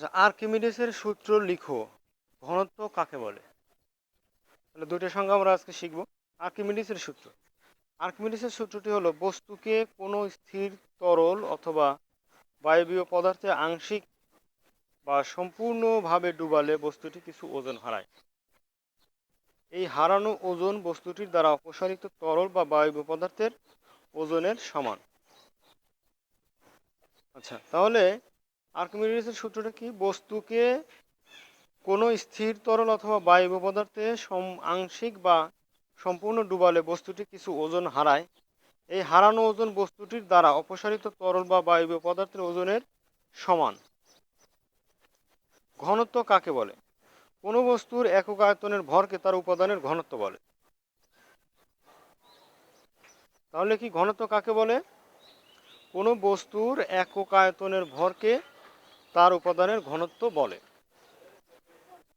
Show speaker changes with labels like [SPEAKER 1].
[SPEAKER 1] যে আর্কিমিডিসের সূত্র লিখো। ঘনত্ব কাকে বলে? তাহলে দুইটা সঙ্গে আমরা আজকে শিখব। আর্কিমিডিসের সূত্র। আর্কিমিডিসের সূত্রটি হলো বস্তুকে কোনো স্থির তরল অথবা বায়বীয় পদার্থে আংশিক বা সম্পূর্ণভাবে ডুবালে বস্তুটি কিছু ওজন হারায়। এই হারানো ওজন বস্তুটির দ্বারা অপসারিত তরল বা বায়বীয় পদার্থের ওজনের সমান। আচ্ছা তাহলে আর্কিমিডিসের সূত্রটা কি? বস্তুকে কোনো স্থির তরল অথবা বায়বীয় পদার্থে সম, আংশিক বা সম্পূর্ণ ডুবালে বস্তুটি কিছু ওজন হারায়। এই হারানো ওজন বস্তুটির দ্বারা অপসারিত তরল বা বায়বীয় পদার্থের ওজনের সমান। ঘনত্ব কাকে বলে? কোনো বস্তুর একক আয়তনের ভরকে তার উপাদানের ঘনত্ব বলে। তাহলে কি ঘনত্ব কাকে বলে? কোনো বস্তুর একক আয়তনের ভরকে তার উপাদানের ঘনত্ব বলে।